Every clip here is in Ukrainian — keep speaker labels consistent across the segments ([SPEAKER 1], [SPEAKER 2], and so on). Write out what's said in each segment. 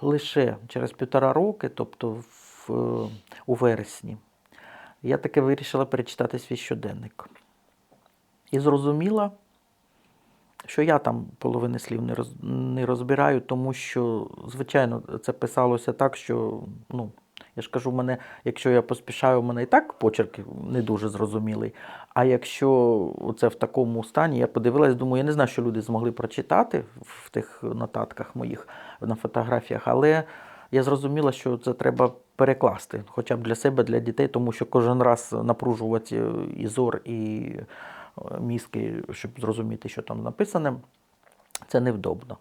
[SPEAKER 1] Лише через півтора роки, тобто в, е, у вересні, я таки вирішила перечитати свій щоденник. І зрозуміла, що я там половини слів не, не розбираю, тому що, звичайно, це писалося так, що, ну, я ж кажу, мене, якщо я поспішаю, у мене і так почерк не дуже зрозумілий. А якщо це в такому стані, я подивилась, думаю, я не знаю, що люди змогли прочитати в тих нотатках моїх на фотографіях, але я зрозуміла, що це треба перекласти, хоча б для себе, для дітей, тому що кожен раз напружувати е, і зор, і е, мізки, щоб зрозуміти, що там написане, це невдобно.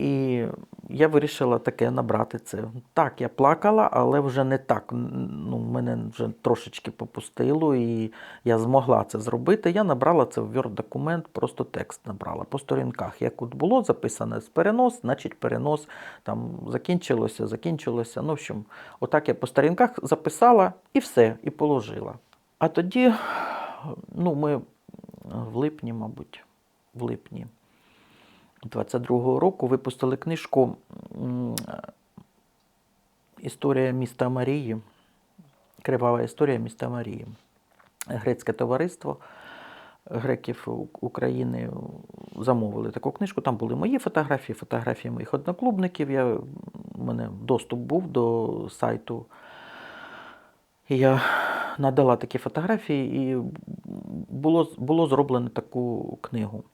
[SPEAKER 1] І я вирішила таке набрати це. Так, я плакала, але вже не так. Ну, мене вже трошечки попустило, і я змогла це зробити. Я набрала це в Word-документ, просто текст набрала по сторінках. Як от було записане з перенос, значить перенос там закінчилося, закінчилося. Ну, в общем, отак я по сторінках записала і все, і положила. А тоді, ну, ми в липні, мабуть, в липні. 22-го року випустили книжку Історія міста Марії. Кривава історія міста Марії. Грецьке товариство греків України замовили таку книжку. Там були мої фотографії, фотографії моїх одноклубників. Я, у мене доступ був до сайту. Я надала такі фотографії, і було, було зроблено таку книгу.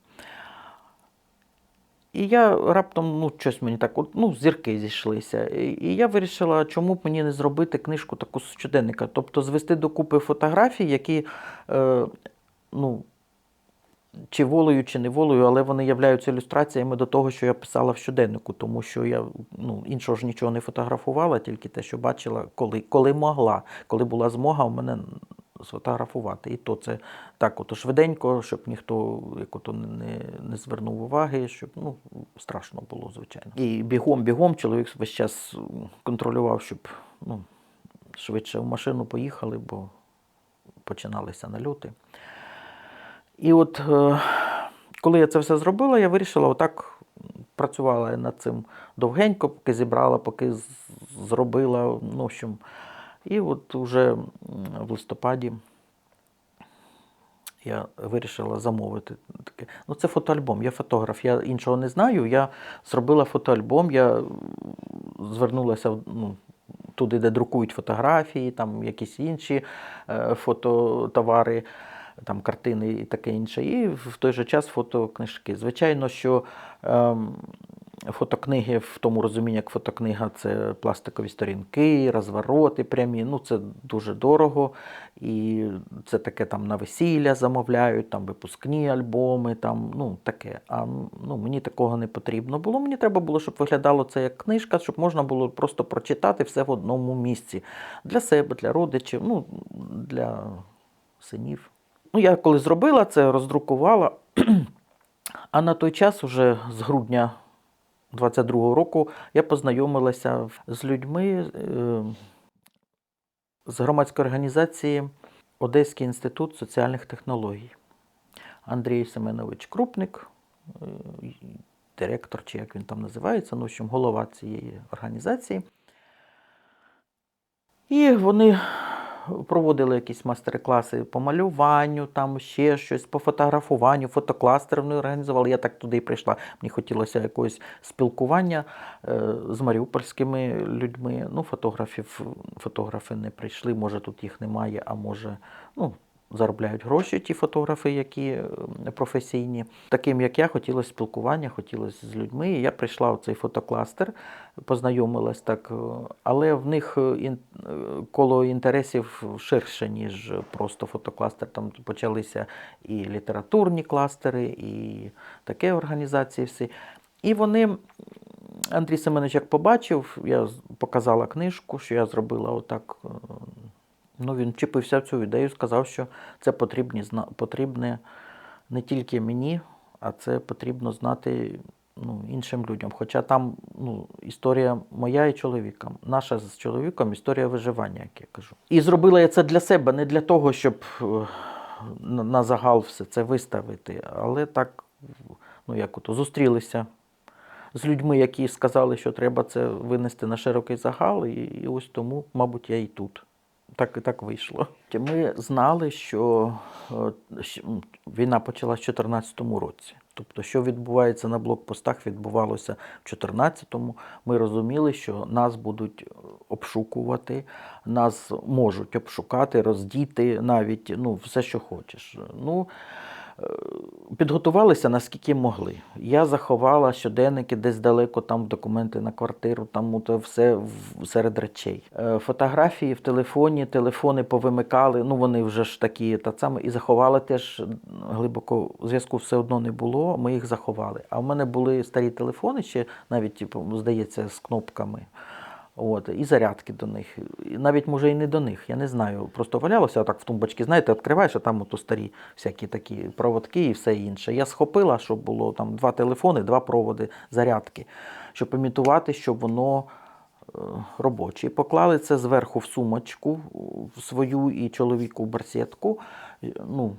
[SPEAKER 1] І я раптом, ну, щось мені так, ну, зірки зійшлися. І, я вирішила, чому б мені не зробити книжку таку з щоденника. Тобто звести докупи фотографій, які, е, ну, чи волею, чи не волею, але вони являються ілюстраціями до того, що я писала в щоденнику, тому що я ну, іншого ж нічого не фотографувала, тільки те, що бачила, коли, коли могла, коли була змога у мене сфотографувати. І то це так, ото швиденько, щоб ніхто як ото не, не звернув уваги, щоб ну, страшно було, звичайно. І бігом-бігом чоловік весь час контролював, щоб ну, швидше в машину поїхали, бо починалися нальоти. І от е, коли я це все зробила, я вирішила отак працювала над цим довгенько, поки зібрала, поки зробила. Ну, в общем, і от уже в листопаді я вирішила замовити таке. Ну, це фотоальбом. Я фотограф, я іншого не знаю. Я зробила фотоальбом, я звернулася ну, туди, де друкують фотографії, там якісь інші е, фототовари, там картини і таке інше. І в той же час фотокнижки. Звичайно, що ем, фотокниги в тому розумінні, як фотокнига, це пластикові сторінки, розвороти прямі. Ну, це дуже дорого. І це таке там на весілля замовляють, там випускні альбоми, там, ну, таке. А ну, мені такого не потрібно було. Мені треба було, щоб виглядало це як книжка, щоб можна було просто прочитати все в одному місці. Для себе, для родичів, ну, для синів. Ну, я коли зробила це, роздрукувала. А на той час, уже з грудня 22-го року, я познайомилася з людьми е, з громадської організації Одеський інститут соціальних технологій. Андрій Семенович Крупник, е, директор, чи як він там називається, ну, в общем, голова цієї організації. І вони проводили якісь майстер-класи по малюванню, там ще щось, по фотографуванню, фотокластер вони організували. Я так туди і прийшла. Мені хотілося якогось спілкування е, з маріупольськими людьми. Ну, фотографів, фотографи не прийшли, може тут їх немає, а може, ну, заробляють гроші ті фотографи, які е, професійні. Таким як я, хотілося спілкування, хотілося з людьми. І я прийшла в цей фотокластер, познайомилась так, е, але в них е, коло інтересів ширше, ніж просто фотокластер. Там почалися і літературні кластери, і таке організації всі. І вони, Андрій Семенович, як побачив, я показала книжку, що я зробила отак. Ну, він чіпився в цю ідею, сказав, що це потрібні, потрібне не тільки мені, а це потрібно знати ну, іншим людям. Хоча там ну, історія моя і чоловіка. Наша з чоловіком історія виживання, як я кажу. І зробила я це для себе, не для того, щоб е, на загал все це виставити. Але так, ну як ото, зустрілися з людьми, які сказали, що треба це винести на широкий загал, і ось тому, мабуть, я і тут. Так і так вийшло. Ми знали, що е, війна почалася в 2014 році. Тобто, що відбувається на блокпостах, відбувалося в 2014-му. Ми розуміли, що нас будуть е, обшукувати, нас можуть обшукати, роздіти навіть ну, все, що хочеш. Ну, підготувалися наскільки могли. Я заховала щоденники десь далеко, там документи на квартиру, там все серед речей. Е, Фотографії в телефоні, телефони повимикали, ну вони вже ж такі та саме, і заховали теж глибоко. Зв'язку все одно не було, ми їх заховали. А в мене були старі телефони, ще навіть, типу, здається, з кнопками. От, і зарядки до них. Навіть може і не до них, я не знаю. Просто валялося отак в тумбочці, знаєте, відкриваєш, а там ото старі всякі такі проводки і все інше. Я схопила, щоб було там два телефони, два проводи, зарядки, щоб імітувати, щоб воно е, робоче. Поклали це зверху в сумочку в свою і чоловіку барсетку. Ну,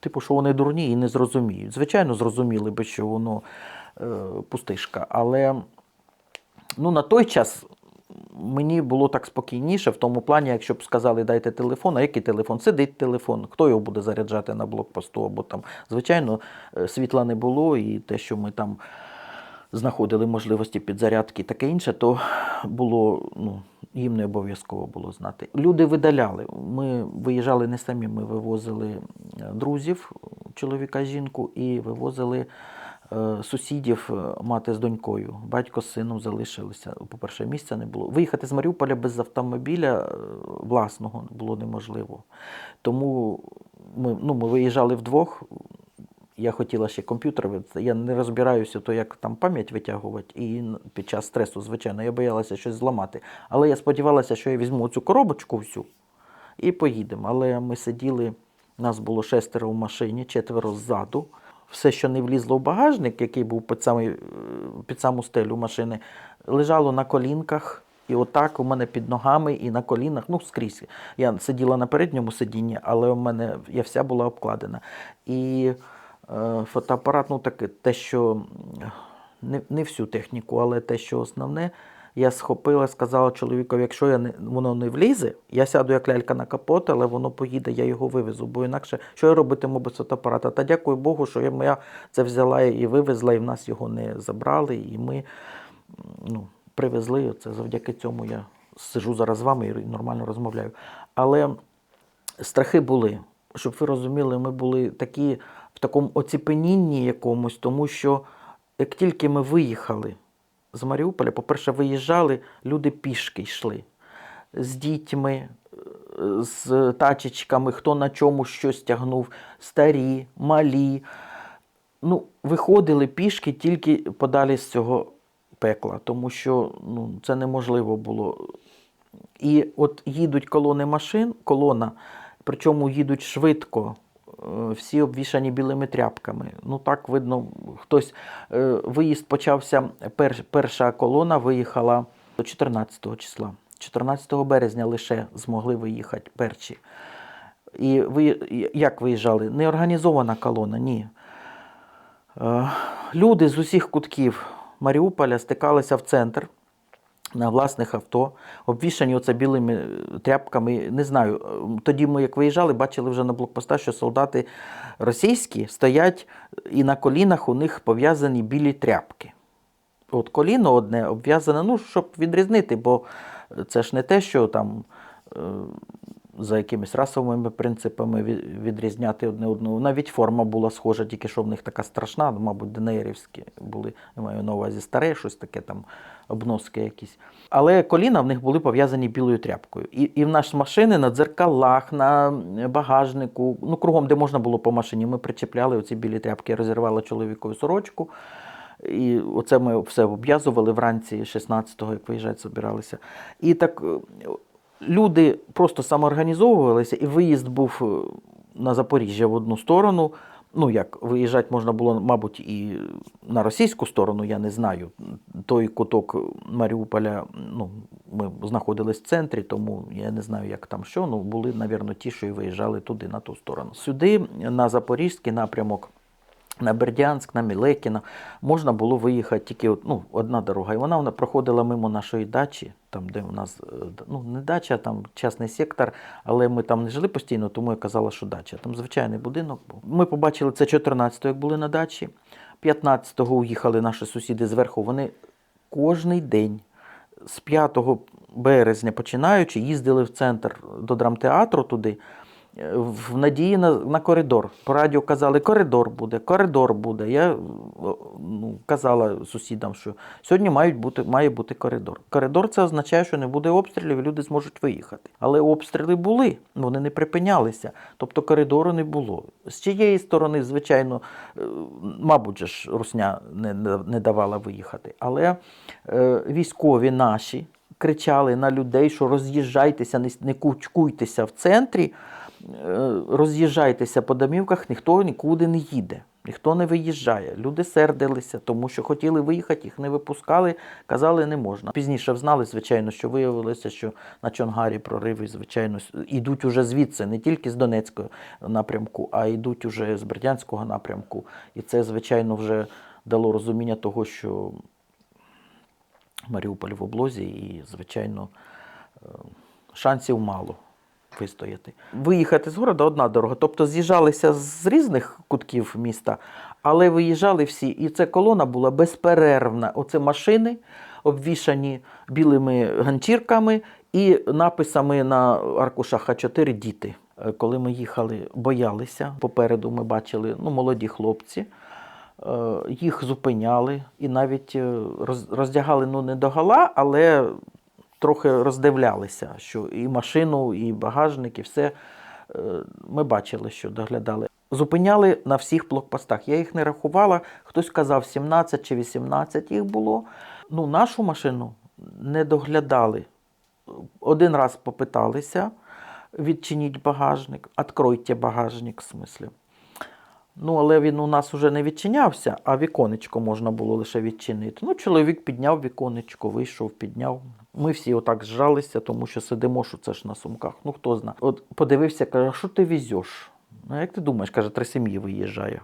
[SPEAKER 1] Типу, що вони дурні і не зрозуміють. Звичайно, зрозуміли би, що воно е, пустишка. Але ну, на той час мені було так спокійніше в тому плані, якщо б сказали, дайте телефон, а який телефон? Сидить телефон, хто його буде заряджати на блокпосту або там. Звичайно, е, світла не було, і те, що ми там знаходили можливості підзарядки таке інше, то було, ну, їм не обов'язково було знати. Люди видаляли. Ми виїжджали не самі, ми вивозили е, друзів, чоловіка, жінку, і вивозили сусідів, е, мати з донькою. Батько з сином залишилися. По-перше, місця не було. Виїхати з Маріуполя без автомобіля е, власного було неможливо. Тому ми, ну, ми виїжджали вдвох. Я хотіла ще комп'ютер, я не розбираюся, то як там пам'ять витягувати, і під час стресу, звичайно, я боялася щось зламати. Але я сподівалася, що я візьму цю коробочку всю і поїдемо. Але ми сиділи, нас було шестеро в машині, четверо ззаду. Все, що не влізло в багажник, який був під, самий, е, під саму стелю машини, лежало на колінках. І отак у мене під ногами і на колінах, ну скрізь. Я сиділа на передньому сидінні, але у мене я вся була обкладена. І е, фотоапарат, ну таке, те, що не, не всю техніку, але те, що основне, я схопила, сказала чоловікові, якщо я не, воно не влізе, я сяду як лялька на капот, але воно поїде, я його вивезу, бо інакше що я робитиму без фотоапарата? Та дякую Богу, що я, я це взяла і вивезла, і в нас його не забрали, і ми ну, привезли. Це завдяки цьому я сижу зараз з вами і нормально розмовляю. Але страхи були. Щоб ви розуміли, ми були такі в такому оціпенінні якомусь, тому що як тільки ми виїхали з Маріуполя, по-перше, виїжджали, люди пішки йшли з дітьми, е, з тачечками, хто на чому щось тягнув, старі, малі. Ну, виходили пішки тільки подалі з цього пекла, тому що ну, це неможливо було. І от їдуть колони машин, колона, причому їдуть швидко, всі обвішані білими тряпками. Ну так видно, хтось е, виїзд почався. Пер, перша колона виїхала 14 числа. 14 березня лише змогли виїхати перші. І ви як виїжджали? Не організована колона, ні. Е, Люди з усіх кутків Маріуполя стикалися в центр на власних авто, обвішані оце білими е, тряпками. Не знаю. е, Тоді ми, як виїжджали, бачили вже на блокпостах, що солдати російські стоять і на колінах у них пов'язані білі тряпки. От коліно одне обв'язане, ну, щоб відрізнити, бо це ж не те, що там е, за якимись расовими принципами відрізняти одне одного. Навіть форма була схожа, тільки що в них така страшна, мабуть, ДНРівські були, я маю на увазі старе, щось таке там, обноски якісь. Але коліна в них були пов'язані білою тряпкою. І, і в наші машини на дзеркалах, на багажнику, ну кругом, де можна було по машині, ми причепляли оці білі тряпки, розірвала чоловікові сорочку. І оце ми все обв'язували вранці 16-го, як виїжджати, збиралися. І так люди просто самоорганізовувалися, і виїзд був е, на Запоріжжя в одну сторону. Ну, як виїжджати можна було, мабуть, і на російську сторону, я не знаю. Той куток Маріуполя, ну, ми знаходились в центрі, тому я не знаю, як там що. Ну, були, мабуть, ті, що і виїжджали туди, на ту сторону. Сюди, на Запорізький напрямок, на Бердянськ, на Мілекіна можна було виїхати тільки ну, одна дорога. І вона, вона проходила мимо нашої дачі, там, де у нас е, ну, не дача, там частний сектор, але ми там не жили постійно, тому я казала, що дача. Там звичайний будинок був. Ми побачили це 14-го, як були на дачі. 15-го уїхали наші сусіди зверху. Вони кожний день з 5 березня починаючи, їздили в центр до драмтеатру туди, в надії на, на коридор. По радіо казали, коридор буде, коридор буде. Я ну, казала сусідам, що сьогодні мають бути, має бути коридор. Коридор це означає, що не буде обстрілів, і люди зможуть виїхати. Але обстріли були, вони не припинялися. Тобто коридору не було. З чиєї сторони, звичайно, е, мабуть, ж русня не, не давала виїхати. Але е, військові наші кричали на людей, що роз'їжджайтеся, не, кучкуйтеся в центрі, е, роз'їжджайтеся по домівках, ніхто нікуди не їде. Ніхто не виїжджає. Люди сердилися, тому що хотіли виїхати, їх не випускали, казали, не можна. Пізніше знали, звичайно, що виявилося, що на Чонгарі прориви, звичайно, йдуть уже звідси, не тільки з Донецького напрямку, а йдуть уже з Бердянського напрямку. І це, звичайно, вже дало розуміння того, що Маріуполь в облозі, і, звичайно, е, шансів мало вистояти. Виїхати з города одна дорога. Тобто з'їжджалися з різних кутків міста, але виїжджали всі. І ця колона була безперервна. Оце машини, обвішані білими ганчірками і написами на аркушах А4 діти. Е, Коли ми їхали, боялися. Попереду ми бачили ну, молоді хлопці. Е, їх зупиняли і навіть е, роздягали ну не до гола, але трохи роздивлялися, що і машину, і багажник, і все е, ми бачили, що доглядали. Зупиняли на всіх блокпостах. Я їх не рахувала. Хтось казав 17 чи 18 їх було. Ну, нашу машину не доглядали. Один раз попиталися відчиніть багажник, відкройте багажник, в смислі. Ну, але він у нас вже не відчинявся, а віконечко можна було лише відчинити. Ну, чоловік підняв віконечко, вийшов, підняв. Ми всі отак зжалися, тому що сидимо, що це ж на сумках. Ну, хто зна. От подивився, каже, що ти везеш? Ну, як ти думаєш, каже, три сім'ї виїжджає.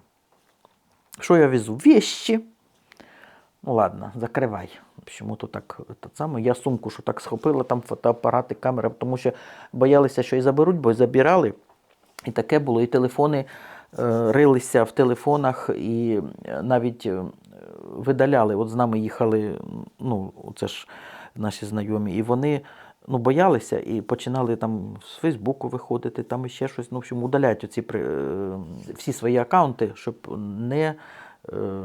[SPEAKER 1] Що я везу? Вещі. Ну ладно, закривай. Чому то так саме? Я сумку, що так схопила, там фотоапарати, камера, тому що боялися, що і заберуть, бо і забирали. І таке було. І телефони е, рилися в телефонах, і е, навіть е, видаляли. От з нами їхали, ну, це ж наші знайомі, і вони ну, боялися і починали там з Фейсбуку виходити, там іще щось. Ну, в общем, удаляють оці, е, всі свої акаунти, щоб не. е,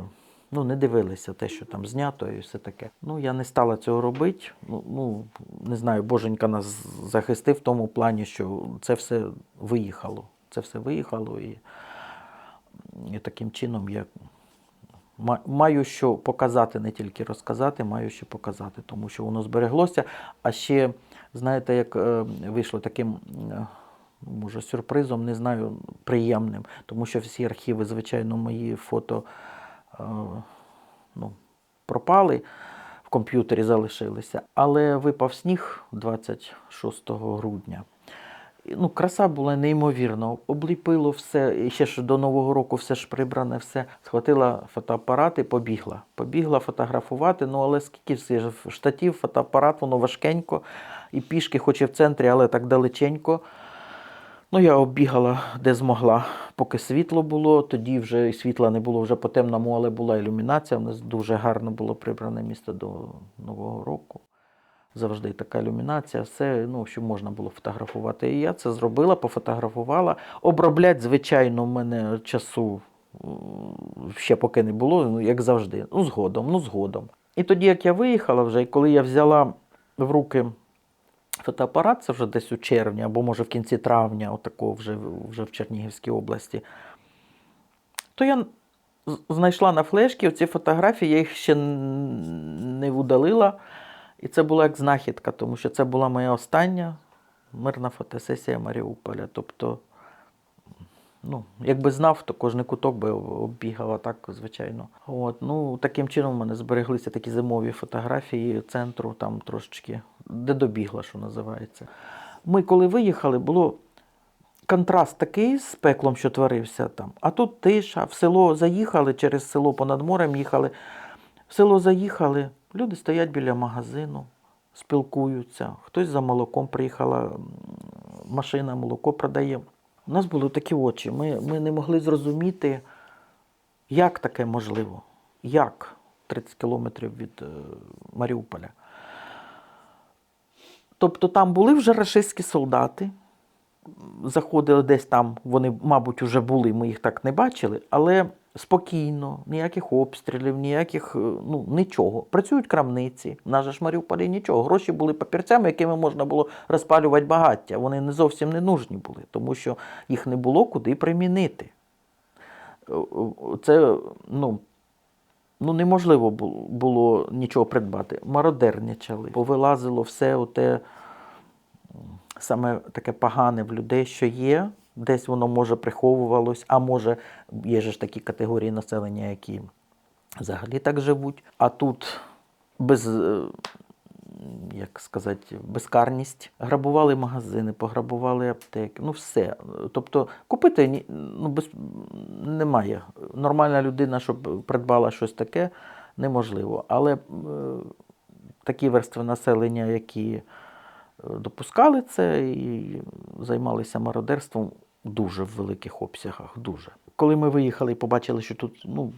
[SPEAKER 1] Ну, не дивилися те, що там знято і все таке. Ну, я не стала цього робити. Ну, ну, не знаю, Боженька нас захистив в тому плані, що це все виїхало. Це все виїхало, і, і таким чином я маю що показати, не тільки розказати, маю що показати, тому що воно збереглося. А ще, знаєте, як е, вийшло таким. е, Може, сюрпризом, не знаю, приємним, тому що всі архіви, звичайно, мої фото е, ну, пропали, в комп'ютері залишилися. Але випав сніг 26 грудня. Ну, краса була неймовірна. Обліпило все, і ще ж до Нового року все ж прибране, все. Схватила фотоапарат і побігла. Побігла фотографувати, ну але скільки ж штатів, фотоапарат, воно важкенько, і пішки, хоч і в центрі, але так далеченько. Ну, я оббігала де змогла, поки світло було. Тоді вже і світла не було вже по темному, але була ілюмінація. У нас дуже гарно було прибране місто до Нового року. Завжди така ілюмінація, все, ну, що можна було фотографувати. І я це зробила, пофотографувала. Оброблять, звичайно, в мене часу ще поки не було, ну, як завжди. Ну, згодом, ну, згодом. І тоді, як я виїхала вже, і коли я взяла в руки фотоапарат, це вже десь у червні, або може в кінці травня, отакого вже, вже в Чернігівській області, то я знайшла на флешці ці фотографії, я їх ще не удалила. І це була як знахідка, тому що це була моя остання мирна фотосесія Маріуполя. Тобто, ну, якби знав, то кожний куток би оббігала так, звичайно. От, ну, таким чином в мене збереглися такі зимові фотографії центру, там трошечки, де добігла, що називається. Ми, коли виїхали, було контраст такий з пеклом, що творився там. А тут тиша, в село заїхали, через село понад морем їхали. В село заїхали, люди стоять біля магазину, спілкуються. Хтось за молоком приїхала, машина молоко продає. У нас були такі очі. Ми, ми не могли зрозуміти, як таке можливо. Як 30 кілометрів від е, Маріуполя. Тобто там були вже рашистські солдати, заходили десь там, вони, мабуть, вже були, ми їх так не бачили, але спокійно, ніяких обстрілів, ніяких, е, ну, нічого. Працюють крамниці, в нас же нічого. Гроші були папірцями, якими можна було розпалювати багаття. Вони не зовсім не нужні були, тому що їх не було куди примінити. Е, е, Це, ну, ну, неможливо було нічого придбати. Мародерничали, повилазило все оте саме таке погане в людей, що є. Десь воно може приховувалось, а може, є ж такі категорії населення, які взагалі так живуть. А тут без, е, як сказати, безкарність. Грабували магазини, пограбували аптеки, ну все. Тобто купити ну, без, немає. Нормальна людина, щоб придбала щось таке, неможливо. Але е, такі верстви населення, які допускали це і займалися мародерством дуже в великих обсягах. Дуже. Коли ми виїхали і побачили, що тут ну,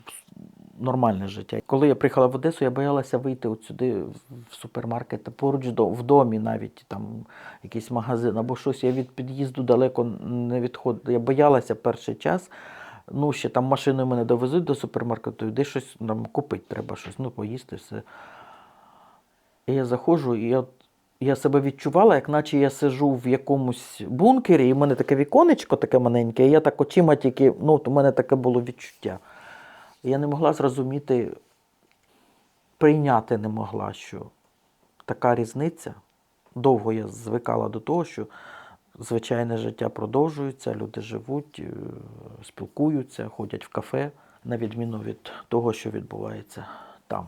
[SPEAKER 1] нормальне життя. Коли я приїхала в Одесу, я боялася вийти от сюди в супермаркет, поруч в домі навіть там якийсь магазин або щось. Я від під'їзду далеко не відходила. Я боялася перший час. Ну, ще там машиною мене довезуть до супермаркету, де щось там купити треба щось, ну, поїсти, все. І я заходжу, і я, я себе відчувала, як наче я сижу в якомусь бункері, і в мене таке віконечко таке маленьке, і я так очима тільки, ну, от у мене таке було відчуття. Я не могла зрозуміти, прийняти не могла, що така різниця. Довго я звикала до того, що звичайне життя продовжується, люди живуть, е, спілкуються, ходять в кафе, на відміну від того, що відбувається там.